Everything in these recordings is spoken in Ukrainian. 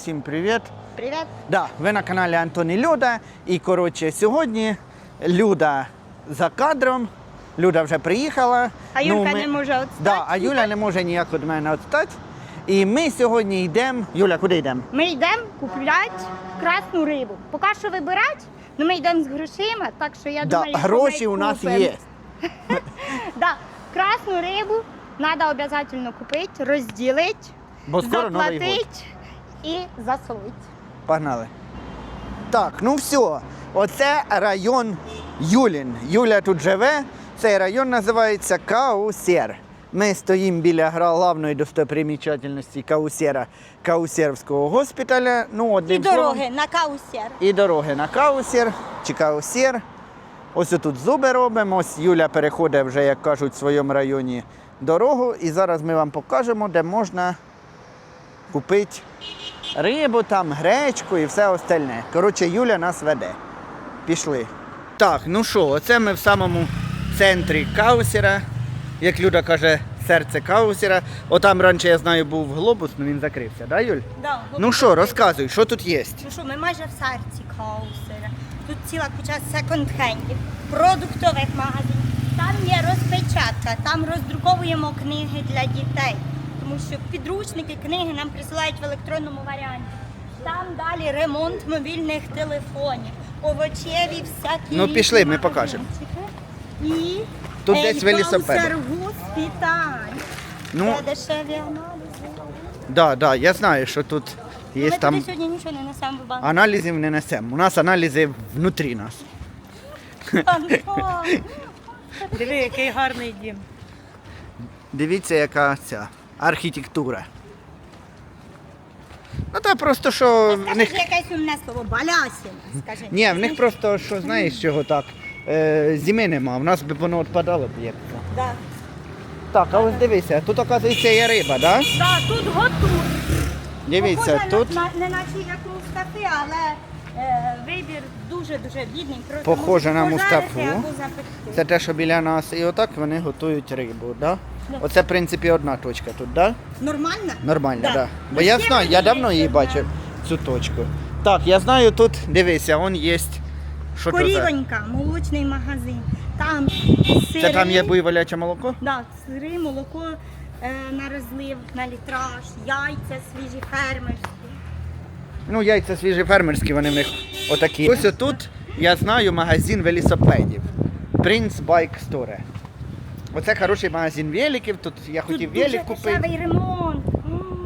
всім привіт. Привіт. Да, ви на каналі Антон і Люда. І коротше, сьогодні Люда за кадром. Люда вже приїхала. А Юлька ми- не може відстати. Да, а Юля не може ніяк від мене відстати. І ми сьогодні йдемо. Юля, куди йдемо? Ми йдемо купляти красну рибу. Поки що вибирати, але ми йдемо з грошима, так що я Да, думаю, гроші у нас купимо. є. Да, красну рибу треба обов'язково купити, розділити, заплатити і засолити. Погнали. Так, ну все. Оце район Юлін. Юля тут живе. Цей район називається Каусер. Ми стоїмо біля главної достопримічательності Каусера Каусерівського госпіталя. Ну, І одним словом, дороги на каусер. і дороги на Каусер чи Каусер. Ось тут зуби робимо. Ось Юля переходить вже, як кажуть, в своєму районі дорогу. І зараз ми вам покажемо, де можна купити рибу, там, гречку і все остальне. Коротше, Юля нас веде. Пішли. Так, ну що, оце ми в самому центрі Каусера. Як Люда каже, серце Каусера. Отам раніше, я знаю, був глобус, але він закрився, да, Юль? Да, Ну що, розказуй, що тут є? Ну що, ми майже в серці каусера. Тут ціла куча секонд-хендів, продуктових магазинів. Там є розпечатка, там роздруковуємо книги для дітей. Тому що підручники, книги нам присилають в електронному варіанті. Там далі ремонт мобільних телефонів, овочеві всякі. Ну, пішли, ми покажемо. І Тут десь велосипед. Госпіталь. Ну, Це дешеві аналізи. да, да, я знаю, що тут Ми є туди там сьогодні нічого не несемо в банк. аналізів не несемо. У нас аналізи внутрі нас. Антон! Диви, який гарний дім. Дивіться, яка ця архітектура. Ну та просто що в них. якесь умне слово, балясіна, скажи. Ні, в них просто що знаєш чого так. Е, зими нема, в нас би воно відпадало б як. Да. Так, а ось дивися, тут оказується є риба, да? Да, тут готують. Дивіться, тут не наче як мустафи, але вибір дуже-дуже бідний. Похоже на мустафу. це те, що біля нас, і отак вони готують рибу, да? Оце, в принципі, одна точка тут, да? Нормально? Нормально, так. Да. Да. Бо я знаю, я давно її бачив, цю точку. Так, я знаю, тут, дивися, он є. Що Корівонька, молочний магазин. Там сири. Це там є буйволяче молоко? Да, сири, молоко е, на розлив, на літраж, яйця свіжі фермерські. Ну, яйця свіжі фермерські, вони в них отакі. Ось тут я знаю магазин велосипедів. Prince Bike Store. Оце хороший магазин великів, тут я хотів тут велик купити. дешевий ремонт.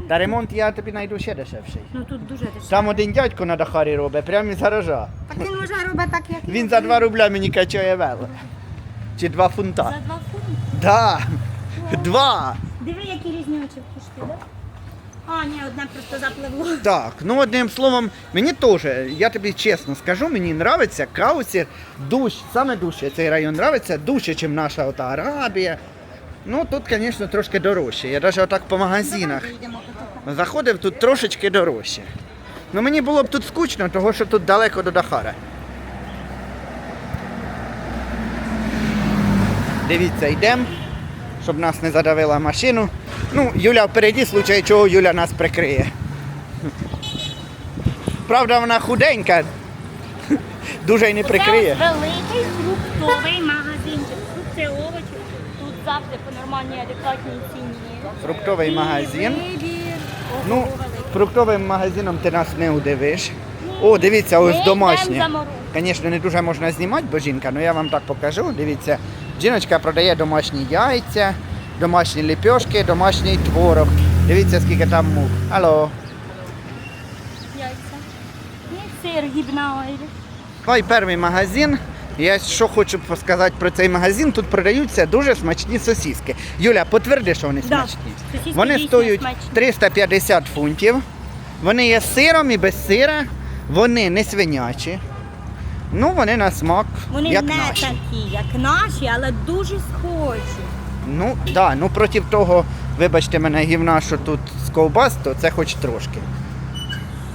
Та ремонт я тобі знайду ще дешевший. Ну тут дуже дешево. Там один дядько на Дахарі робить, прямо із гаража. Так він може робити так, як Він за 2 рубля мені качає вело. Чи 2 фунта. За два фунти. Да. Два. Диви, які різні очі в кішки, да? А, ні, одне просто запливло. Так, ну одним словом, мені теж, я тобі чесно скажу, мені нравиться Каусір душ, саме дужче цей район нравиться, дужче, ніж наша ота Арабія. Ну тут, звісно, трошки дорожче. Я навіть отак по магазинах йдемо заходив, тут трошечки дорожче. Ну мені було б тут скучно, тому що тут далеко до Дахара. Дивіться, йдемо, щоб нас не задавила машину. Ну, Юля впереді, в случаї чого Юля нас прикриє. Правда, вона худенька, дуже й не прикриє. Це великий фруктовий магазинчик. Фрукти, овочі. Тут завжди по нормальній адекватній ціні. Фруктовий магазин. Ну, фруктовим магазином ти нас не удивиш. О, дивіться, ось домашнє. Звісно, не дуже можна знімати, бо жінка, але я вам так покажу. Дивіться, жіночка продає домашні яйця, домашні ліпьошки, домашній творог. Дивіться, скільки там мух. Алло. Яйця. І сир гібнаойль. Ну і перший магазин. Я що хочу сказати про цей магазин, тут продаються дуже смачні сосиски. Юля, потверди, що вони Да, смачні. сосиски Вони стоять смачні. 350 фунтів. Вони є з сиром і без сира. Вони не свинячі. Ну, вони на смак, Вони як не наші. такі, як наші, але дуже схожі. Ну, да, ну проти того, вибачте мене, гівна, що тут з ковбас, то це хоч трошки.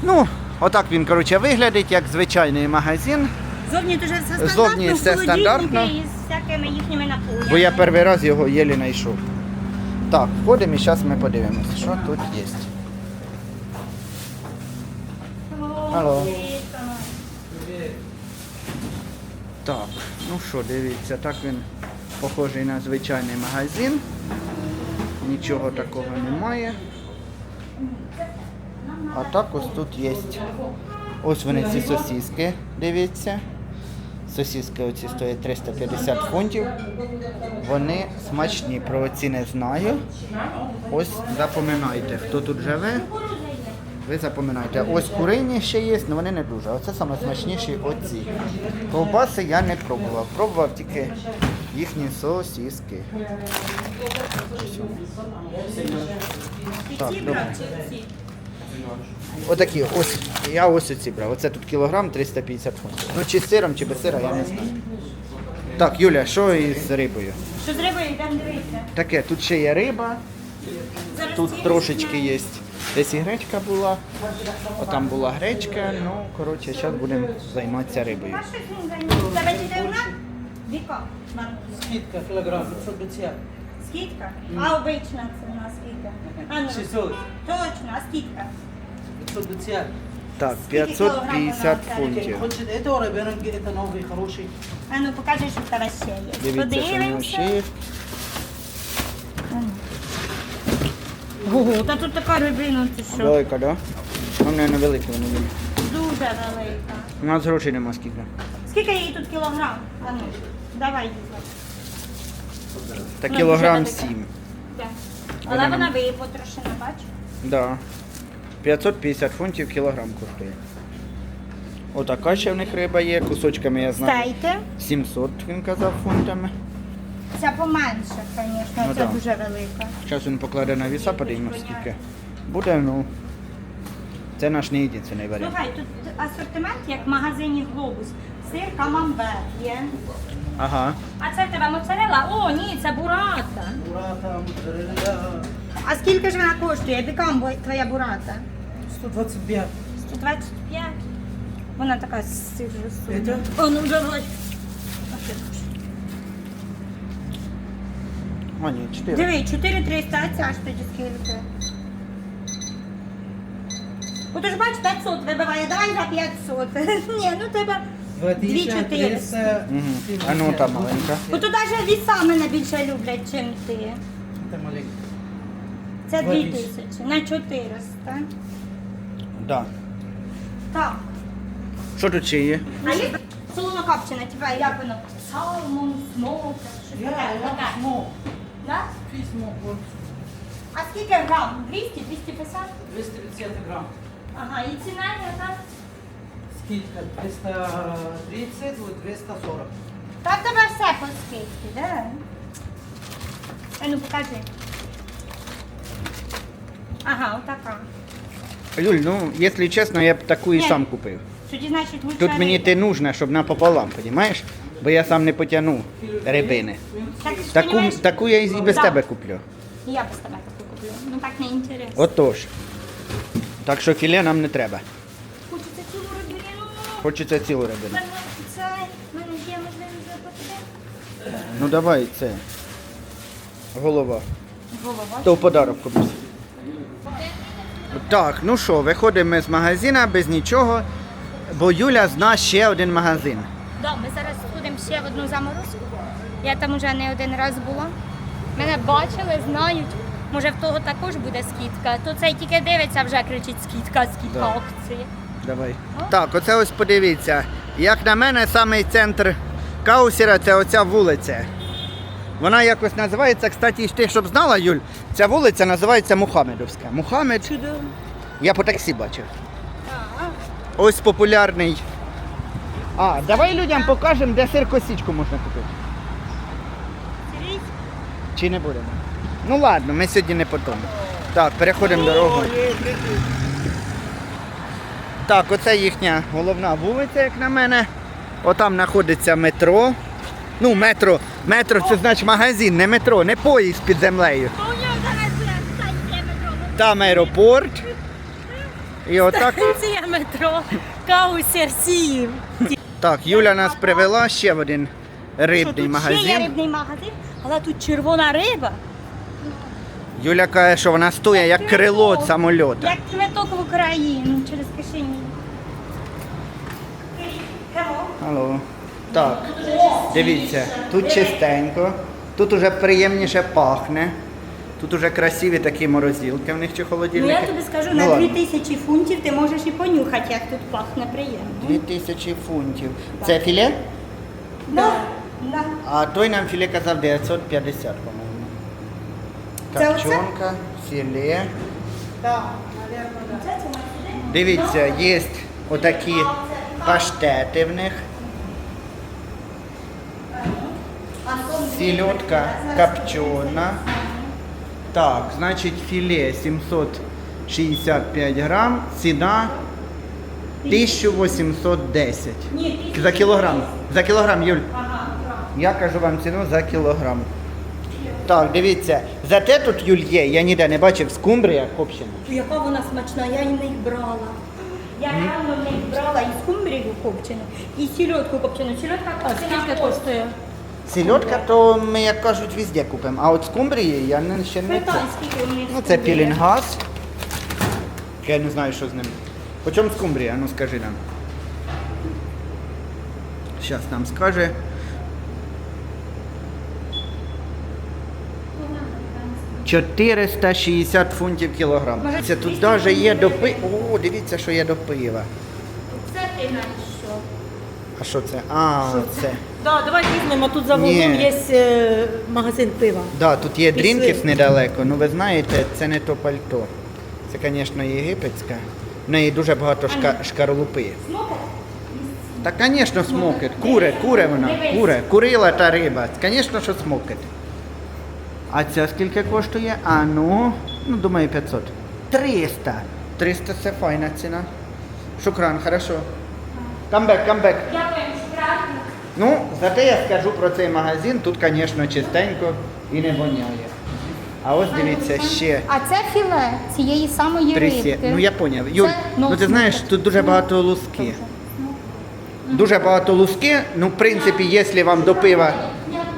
Ну, отак він, коротше, виглядить, як звичайний магазин. Зовні дуже все стандартно, Зовні все холодильники стандартно. із всякими їхніми напоями. Бо я перший раз його єлі знайшов. Так, входимо і зараз ми подивимося, що тут є. Алло. Так, ну що, дивіться, так він похожий на звичайний магазин. Нічого такого немає. А так ось тут є. Ось вони ці сосиски, дивіться. Сосиски оці стоять 350 фунтів. Вони смачні, про ці не знаю. Ось запоминайте, хто тут живе. Ви запам'ятаєте, ось курині ще є, але вони не дуже. Оце саме смачніші оці. Ковбаси я не пробував. Пробував тільки їхні сосиски. Так, добре. Отакі, ось, я ось оці брав. Оце тут кілограм 350 фунтів. Ну чи з сиром, чи без сира, я не знаю. Так, Юля, що із рибою? Що з рибою йдемо дивитися? Таке, тут ще є риба, тут трошечки є. Десь і гречка була, отам була гречка, ну, коротше, зараз будемо займатися рибою. А що з ним займається? Тебе дітей вона? Віко? Мам. Скидка килограмм 550. Скидка? А обична це у нас скидка? А ну, 600. точно, а скидка? 550. Так, Скільки 550 кілограм фунтів. Хочет этого ребенок, это новый, хороший. А ну покажи, що в тебе ще є. Дивіться, що в нього ще є. Ого, та тут така рибина, ти що? Велика, так? Да? Ну, не невеликі вони були. Дуже велика. У нас грошей нема скільки. Скільки її тут кілограм? А ну, давай їздити. Та Ну, кілограм дуже таке. 7. Але Вона вона випотрошена, бачиш? Да. 550 фунтів кілограм коштує. Отака ще в них риба є, кусочками я знаю. Стейки. 700, він казав, фунтами. Ця поменше, звісно, Ну, ця да. дуже велика. Зараз він покладе на віса, подивимось скільки. Буде, ну. Це наш не єдиний варіант. Слухай, тут асортимент як в магазині Глобус. Сир камамбер є. Ага. А це в тебе моцарелла? О, ні, це бурата. Бурата, моцарелла. А скільки ж вона коштує? Бікам твоя бурата? 125. 125. Вона така з сиру. Это? О, ну давай. А, ні, 4. Диви, 4300, а ця ж тоді скільки? От ж бач, 500 вибиває, давай за 500. Ні, ну тебе 2400. Угу. А ну та маленька. Бо тут навіть віса мене більше люблять, чим ти. Это маленький. Це Два 2000 на 400. Да. Так. Що тут ще є? А є солоно копчене, типа як воно? Салмон, смоук, щось Я, таке. таке. смог. Да? Фисмо, вот. А скільки грам? 200, 250? 250 грамм. Ага, і ціна яка? Скидка 330, вот 240. Та в тебе все по скидці, да? А ну покажи. Ага, отака. Юль, ну, якщо чесно, я б таку і Ні. сам купив. Тоді, значить, лучше Тут мені риба. те нужно, щоб напополам, розумієш? Бо я сам не потягну рибини. Так, Таку, таку я і без Да. тебе куплю. І Я без тебе таку куплю. Ну так не інтересно. Отож. Так що філе нам не треба. Хочеться цілу рибину. Хочеться цілу рибину. Мене це, мене є можливість заплатити. Ну давай це. Голова. Голова. То в подарок комусь. Так, ну що, виходимо ми з магазина без нічого, бо Юля зна ще один магазин. Да, ми зараз сходимо ще в одну заморозку. Я там уже не один раз була. Мене бачили, знають. Може в того також буде скидка. То цей тільки дивиться, вже кричить скидка, скидка Да. акції. Давай. Так, оце ось подивіться. Як на мене, самий центр Каусіра це оця вулиця. Вона якось називається, кстати, ти щоб знала, Юль, ця вулиця називається Мухамедовська. Мухамед. Я по таксі бачив. Ось популярний. А, давай людям покажемо, де сир косічку можна купити. Чи не будемо? Ну ладно, ми сьогодні не по тому. Так, переходимо дорогу. Так, оце їхня головна вулиця, як на мене. Отам знаходиться метро. Ну, метро. Метро це значить магазин, не метро, не поїзд під землею. Там аеропорт. І отак. Станція метро Каусер 7. Так, Юля нас привела ще в один рибний тут ще є рибний магазин, але тут червона риба, Юля каже, що вона стоїть як крило від самольота. як квиток в Україну через кишені. Алло. Так, дивіться, тут чистенько, тут уже приємніше пахне. Тут уже красиві такі морозилки в них чи Ну я тобі скажу, Ну, на ладно. 2000 фунтів ти можеш і понюхати, як тут пахне приємно. 2000 фунтів. Це філе? Да. Да. А той нам філе казав 950, по-моєму. Копчонка, філе. Да. Дивіться, є отакі паштети в них. А Селедка копчена. Так, значить філе 765 грам, ціна 1810. Ні, За кілограм. За кілограм, Юль. Ага. Я кажу вам ціну за кілограм. Так, дивіться, зате тут Юль є, я ніде не бачив скумбрія копчена. Яка вона смачна, я і них брала. Я реально них брала і скумбрію копчену, і сільотку копчену. Сільотка А скільки коштує? Сільотка, то ми, як кажуть, везде купимо. А от скумбрії я не, ще не це. Питай, скільки у них Ну, це пілінгаз. Я не знаю, що з ним. По чому скумбрія? Ну скажи нам. Зараз нам скаже. «460 фунтів кілограм. Це тут навіть є до пива. О, дивіться, що є до пива. Це ти що? А що це? А, це. Да, давай візьмемо, тут за Ні. вуглом є е, магазин пива. Да, тут є Пішли. дрінкіс недалеко, ну ви знаєте, це не то пальто. Це, звісно, єгипетська. В неї дуже багато шка- шкарлупи. Смокер? Та, звісно, смокет. Куре, куре вона. Куре. Курила та риба. Звісно, що смокет. А ця скільки коштує? А ну, ну думаю, 500. 300. 300 це файна ціна. Шукран, хорошо. Камбек, камбек. Шкратник. Ну, зате я скажу про цей магазин. Тут, звісно, чистенько і не воняє. А ось дивіться ще. А це філе цієї самої рибки. Ну я поняв. Юль, ну, ну ти знаєш, тут дуже багато луски. Дуже багато луски. Ну, в принципі, якщо вам до пива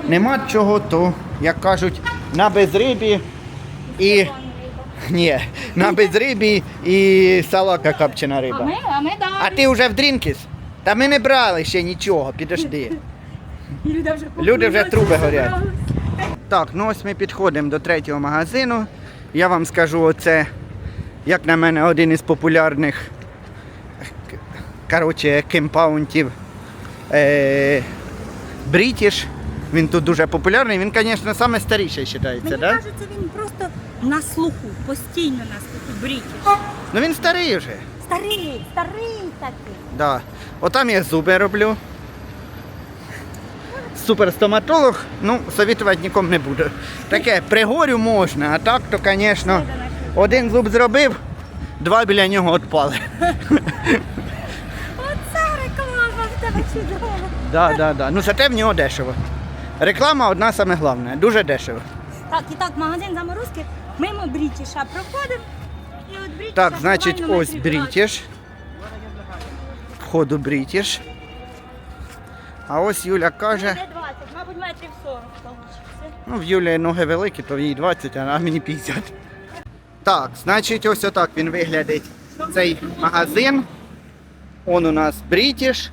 нема чого, то, як кажуть, на безрибі і. Ні, на безрибі і салака копчена А риба. ми, а ми далі. А ти вже в дрінкіс? Та ми не брали ще нічого, підожди. Люди вже, Люди вже труби горять. Так, ну ось ми підходимо до третього магазину. Я вам скажу, оце, як на мене, один із популярних коротше, кемпаунтів е, British. Він тут дуже популярний. Він, звісно, саме старіший вважається, Мені да? кажеться, він просто на слуху, постійно на слуху, брітіш. Ну він старий вже. Старий, старий такий. Да. Отам я зуби роблю. Суперстоматолог, ну, совітувати нікому не буду. Таке, пригорю можна, а так то, звісно, один зуб зробив, два біля нього відпали. Оце реклама в тебе чудова. Да, да, да. Ну зате в нього дешево. Реклама одна саме головне, дуже дешево. Так, і так, магазин заморозки, мимо брітіша проходимо. І от брітіша Так, значить, ось. Брітіш. Входу Брітіш. А ось Юля каже, Де 20, мабуть, метрів 40 получиться. ну в Юлі ноги великі, то їй 20, а мені 50. Так, значить, ось отак він виглядить цей магазин. Он у нас Брітіш.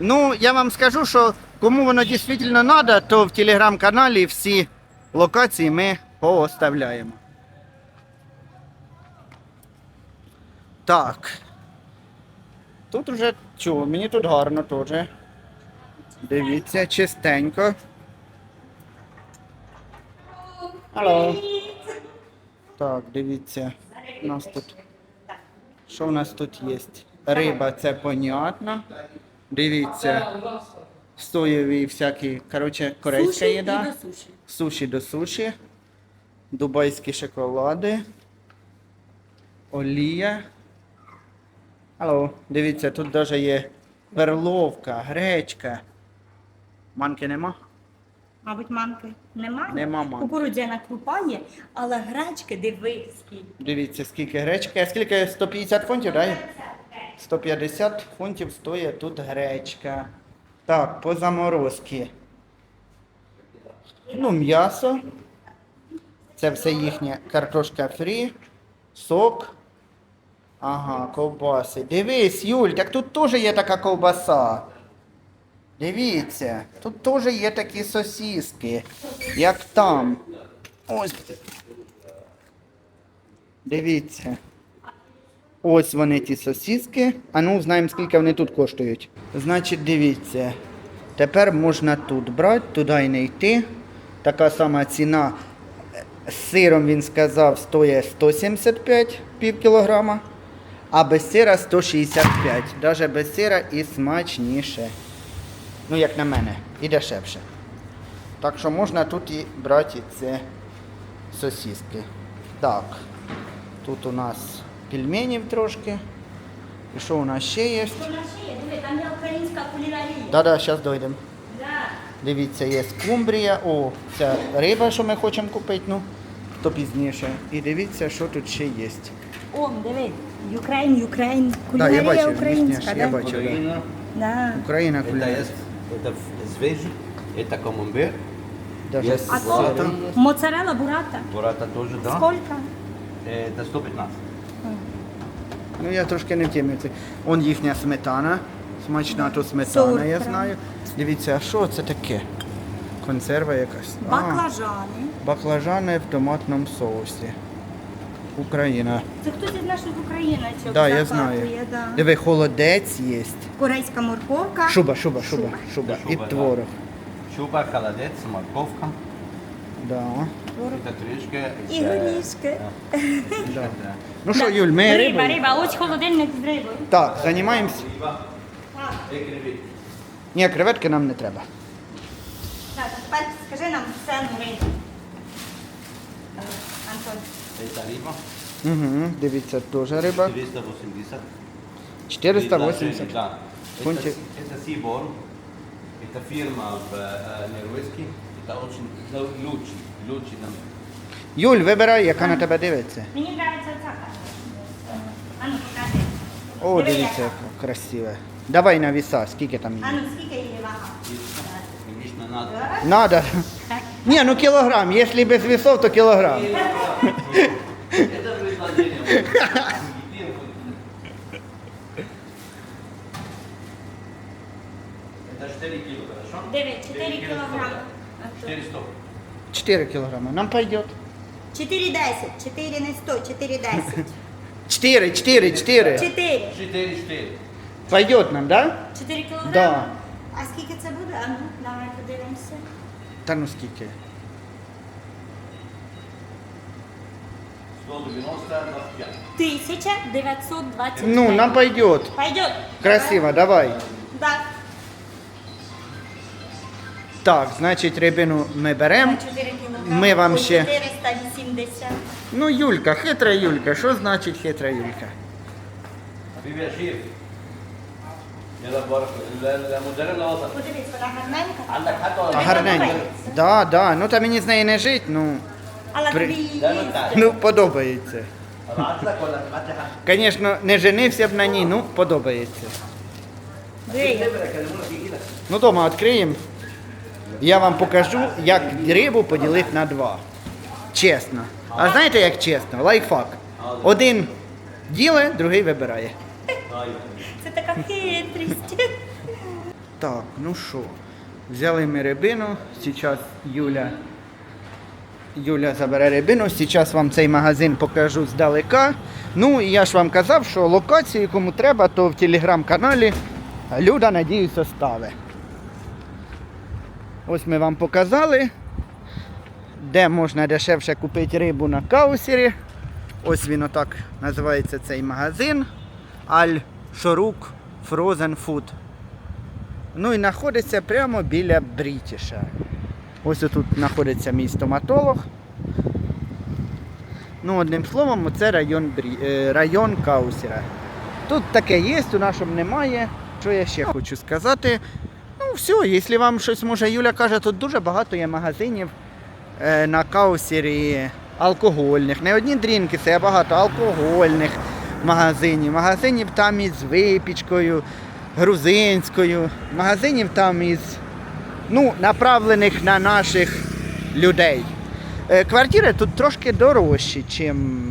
Ну, я вам скажу, що кому воно дійсно треба, то в телеграм-каналі всі локації ми пооставляємо. Так. Тут вже чого, мені тут гарно теж. Дивіться, чистенько. Алло. Так, дивіться. У нас тут. Що в нас тут є? Риба, це понятно. Дивіться. Соєві всякі, коротше, корейська Суші їда. до суші. Суші до суші. Дубайські шоколади. Олія. Алло, дивіться, тут навіть є перловка, гречка. Манки нема? Мабуть, манки немає. Нема манки. Кукурудзяна крупа є, але гречки дивись скільки. Дивіться, скільки гречки. А скільки 150 фунтів, так? 150 фунтів стоїть тут гречка. Так, по заморозки. Ну, м'ясо. Це все їхнє картошка фрі, сок. Ага, ковбаси. Дивись, Юль, так тут теж є така ковбаса. Дивіться, тут теж є такі сосиски, як там. Ось. Дивіться. Ось вони ті сосиски. А ну знаємо, скільки вони тут коштують. Значить, дивіться. Тепер можна тут брати, туди й не йти. Така сама ціна. З сиром він сказав, стоїть 175 пів кілограма, а без сира 165. Навіть без сира і смачніше. Ну, як на мене, і дешевше. Так що можна тут і брати це сосиски. Так. Тут у нас пельменів трошки. І що у нас ще є? Що в нас ще є? Диви, там є українська кулінарія. Да-да, зараз дойдемо. Да. Дивіться, є скумбрія. О, ця риба, що ми хочемо купити, ну, то пізніше. І дивіться, що тут ще є. О, диви, Україн, Україн, Да, кулінарія я бачив, українська, їхня ж, да? я бачив. да. Украина. Да. Україна Это кулінарія. есть, это свежий, это камамбер, Даже Есть А з то сиром. моцарелла бурата. бурата тоже, да? Сколько? Это 115. Ну я трошки не в темі. Це- Он їхня сметана. Смачна то сметана, 40 я грам. знаю. Дивіться, а що це таке? Консерва якась. А, Баклажани. баклажани в томатному соусі. Україна. Це хтось із наших українців Да, я знаю. Да. Диви, холодець є. Корейська морковка. Шуба, шуба, шуба, шуба. І Шуба, да. творог. Шуба, холодец, морковка, Да. это трішки. І горішки. Да. Ну що, Юль, ми Риба, риби? риба, ось холодильник з рибою. Так, займаємося. Риба креветки. Ні, креветки нам не треба. Так, тепер скажи нам ціну риби. Антон. Это риба, Угу, дивіться, теж риба. 480. 480. Да. Это, Фунтик. это Seaborn, это фирма в э, Норвежке, это очень ну, лучший, лучший нам. Юль, вибирай, яка на тебе дивиться. Мені подобається оця Ану, покажи. О, Диви, дивіться, яка. яка красиве. Давай на віса, скільки там є. Ану, скільки її вага? Конечно, надо. Надо. Так. Ні, ну кілограм. Якщо без вісов, то кілограм. Это предложение. Это 4 кило, хорошо? Диви, 4 кілограми. 400. 4 кілограми. Нам пойдет. 4,10, 4 не 100, 4,10. 4, 4, 4. 4. 4, 4. Пойдет нам, да? 4 кілограми? Да. А скільки це буде? А ну, давай подивимося. Та ну скільки? 190-25. 1925. Ну, нам пойдет. Пойдет. Красиво, давай. Да. Так, значит, рибину мы берем. Мы вам ще- Ну, Юлька, хитра Юлька. Что значит хитра Юлька? Ти в'яжів. يلا بارك المدرب الوسط Подивись, вона гарненька. عندك حد А ولا Ага. гарненько. подобається? Да, да. Ну та мені з нею не жить, ну. Але При- тобі її لا ما їсти. انت Ну, подобається. ابعت لك ولا تبعت لي حد Звісно, не женився б на ній, ну, подобається. Диви. يكلمونا في ايدك Ну, дома відкриємо. Я вам покажу, як рибу поділити на два. Чесно. А знаєте, як чесно? Лайфхак. Один діле, другий вибирає. Це така хитрість. Так, ну що, взяли ми рибину, зараз Юля. Юля забере рибину, зараз вам цей магазин покажу здалека. Ну і я ж вам казав, що локацію, кому треба, то в телеграм-каналі Люда, надіюсь, оставить. Ось ми вам показали, де можна дешевше купити рибу на каусері. Ось він отак називається цей магазин. Аль Шорук Frozen Food. Ну і знаходиться прямо біля Брітіша. Ось тут знаходиться мій стоматолог. Ну, одним словом, це район, е, район Каусера. Тут таке є, у нашому немає. Що я ще хочу сказати? Ну, все, якщо вам щось може, Юля каже, тут дуже багато є магазинів е, на Каусері алкогольних. Не одні дрінкіси, а багато алкогольних магазинів. Магазинів там із випічкою, грузинською, магазинів там із ну, направлених на наших людей. Е, Квартири тут трошки дорожчі, чим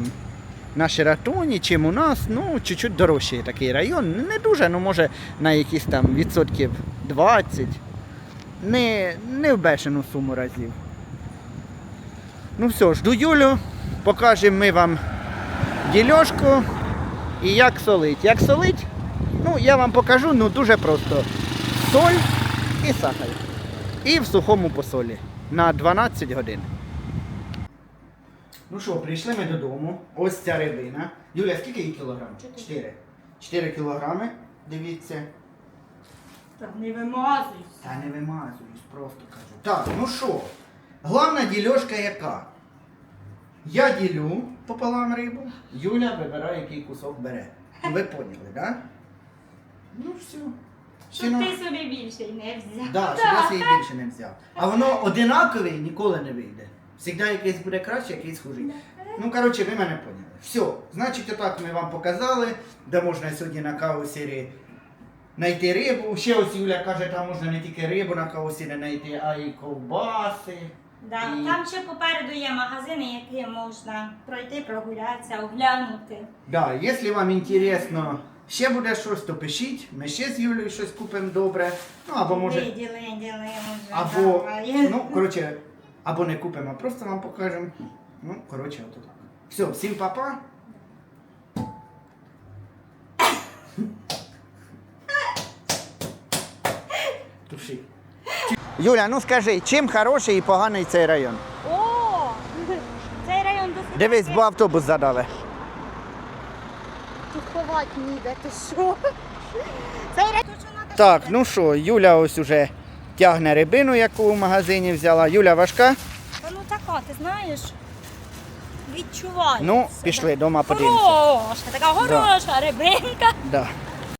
на Шератоні, чим у нас. Ну, чуть-чуть дорожчий такий район. Не дуже, ну може на якісь там відсотків 20. Не, не в бешену суму разів. Ну все, жду Юлю, покажемо ми вам дільошку і як солить. Як солить, ну я вам покажу, ну дуже просто. Соль і сахар. І в сухому посолі на 12 годин. Ну що, прийшли ми додому. Ось ця рибина. Юля, скільки їй кілограм? Чотири. Чотири кілограми. Дивіться. Так не вимазуйся. Та не вимазуюсь, просто кажу. Так, ну що, головна дільошка яка? Я ділю пополам рибу, Юля вибирає, який кусок бере. Ну, Ви поняли, так? Да? Ну все. Щоб ти собі більше не взяв. Да, щоб я свій більше не взяв. А воно одинакове ніколи не вийде. Всегда якийсь буде краще, якийсь хужий. Ну, коротше, ви мене поняли. Все, значить, отак ми вам показали, де можна сьогодні на каусірі знайти рибу. Ще ось Юля каже, там можна не тільки рибу на каусірі знайти, а й ковбаси. Да, І- Там ще попереду є магазини, які можна пройти, прогулятися, оглянути. Да, якщо вам інтересно, ще буде щось, то пишіть. Ми ще з Юлею щось купимо добре. Ну, або може. Виділи, ділимо вже. Або, давай. ну, коротше, або не купимо, а просто вам покажемо. Ну, коротше, от так. Все, всім па-па. Туши. Юля, ну скажи, чим хороший і поганий цей район? О, цей район досить. Дивись, бо автобус задали. Тут ховати ніде, ти що? Цей район тут що надо Так, ну що, Юля ось уже тягне рибину, яку в магазині взяла. Юля важка? Та ну така, ти знаєш, відчуваю. Ну, пішли, дома подивимося. Хороша, така хороша рибинка. Да.